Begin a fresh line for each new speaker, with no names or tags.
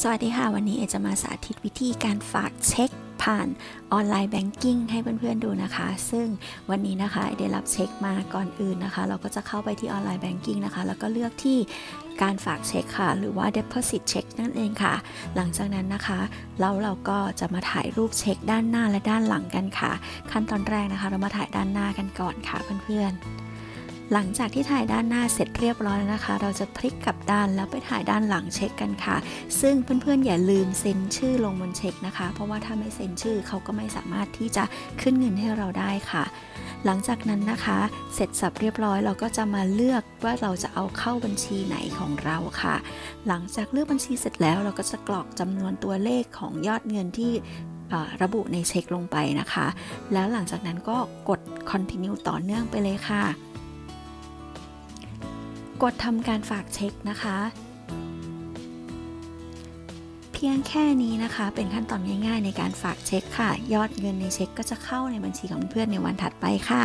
สวัสดีค่ะวันนี้เอจะมาสาธิตวิธีการฝากเช็คผ่านออนไลน์แบงกิ้งให้เพื่อนๆดูนะคะ ซึ่งวันนี้นะคะเอได้รับเช็คมาก่อนอื่นนะคะ เราก็จะเข้าไปที่ออนไลน์แบงกิ้งนะคะ แล้วก็เลือกที่การฝากเช็คค่ะ หรือว่า deposit check นั่นเองค่ะ หลังจากนั้นนะคะเราเราก็จะมาถ่ายรูปเช็คด้านหน้าและด้านหลังกันค่ะ ขั้นตอนแรกนะคะ เรามาถ่ายด้านหน้ากันก่อนค่ะเพื่อนๆ หลังจากที่ถ่ายด้านหน้าเสร็จเรียบร้อยแล้วนะคะ เราจะพลิกกลับด้านแล้วไปถ่ายด้านหลังเช็คกันค่ะ ซึ่งเพื่อนๆอย่าลืมเซ็นชื่อลงบนเช็คนะคะ เพราะว่าถ้าไม่เซ็นชื่อเขาก็ไม่สามารถที่จะขึ้นเงินให้เราได้ค่ะ หลังจากนั้นนะคะ เสร็จสับเรียบร้อยเราก็จะมาเลือกว่าเราจะเอาเข้าบัญชีไหนของเราค่ะ หลังจากเลือกบัญชีเสร็จแล้วเราก็จะกรอกจำนวนตัวเลขของยอดเงินที่ระบุในเช็คลงไปนะคะ แล้วหลังจากนั้นก็กด continue ต่อเนื่องไปเลยค่ะ กดทำการฝากเช็คนะคะ เพียงแค่นี้นะคะ เป็นขั้นตอนง่าย ๆ ในการฝากเช็คค่ะ ยอดเงินในเช็คก็จะเข้าในบัญชีของเพื่อนในวันถัดไปค่ะ